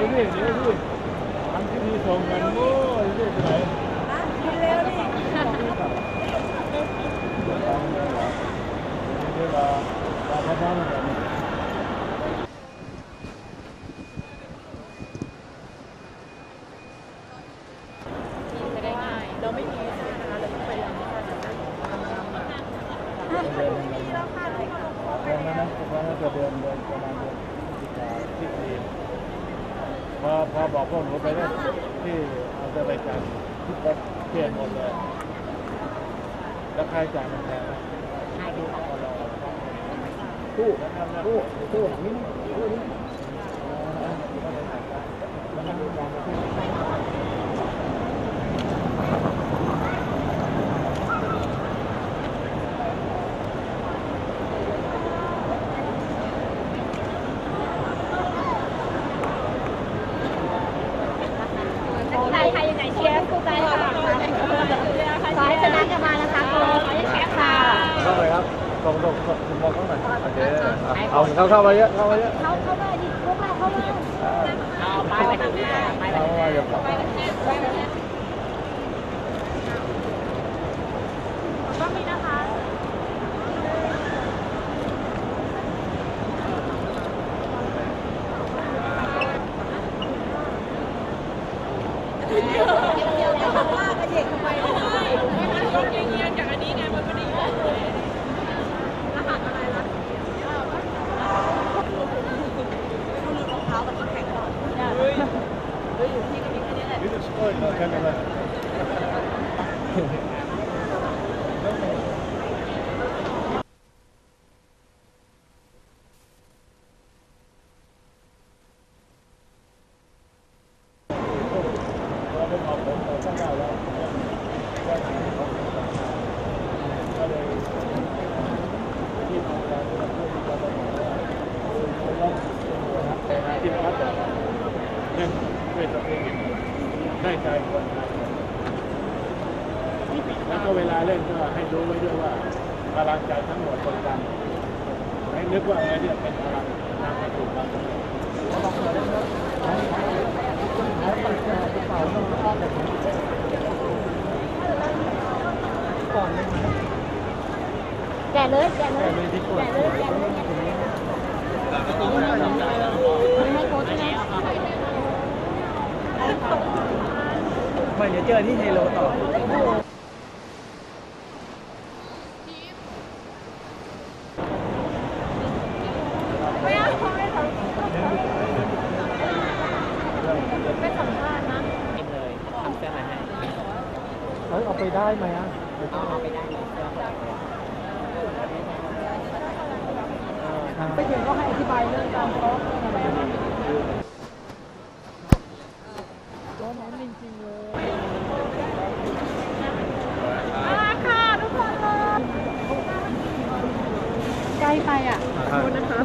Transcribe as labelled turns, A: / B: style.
A: ดี๋ยวนี่เดี๋ยวนี่ทำที่ดีส่งกันโอ้ยลูกไปไหน
B: เร็วดิ
A: เวลาลาพักผ่อนกัน
C: จะได้เราไม่มีนะคะเราต้องไปยัง
B: ดีแล้วค่ะทุกคนลงคอไป
A: ตอนนั้น
B: แล้ว
A: นะตอนนั้นจะเดินเดินประมาณเดือนพฤศจิกาที่จีน พอพอบอกพวกหนูไปแล้วที่เอาจะรายการที่ก็เปลี่ยนหมดเลย แล้วค่าใช้จ่ายมันแพงไหม
C: ให้ดูของเรา
A: ตู้ตู้ตู้นี่ตู้นี่มันมีการที่
B: ใจใครยังไงเชียร์กูใจค่ะสายชนะกันมานะคะโค้ชแชมป์ค่ะ
A: เข้า ไปครับตรงตรงตรงมองข้างหน่อยโอเคเอาเข้าเข้ามาเยอะเข้ามาเยอะ
B: เขาเข้ามาดิพวกเราเข้ามา
C: เอาไปไปทางหน้าไปไป
A: เข้า
C: ทางหน้า
A: เยอะครับ
B: ก็มีนะคะ
A: นี่จะช่วยแค่นั้นแหละเราเป็นหมอผมแต่ตั้งได้แล้วก็เลยที่ทำการเพื่อที่จะได้ ที่พัฒน ได้ใจคนไทยแล้วก็เวลาเล่นก็ให้รู้ไว้ด้วยว่าพลังใจทั้งหมดคนกันให้นึกว่าเออเนี่ยเป็นพลังนำไปสู่ความสำเร็จ
B: แกะเลยแกะเลยแกะเลยแกะเลยให้โค้ชใช่ไหม
D: ไม่เดี๋ยวเจอที่เฮโลต่อ
B: ไม่เอาไม่สัมไม่สัมภาษณ์นะ
C: กินเลยทำเสื้อมาให้
A: เฮ้ยเอาไปได้ไหมอะ
C: เอาไปได้เลยเสื้อ
D: ไปถึงก็ให้อธิบายเรื่องการซ้องอะไร
B: ล้ไปอะขอบคุณนะคะ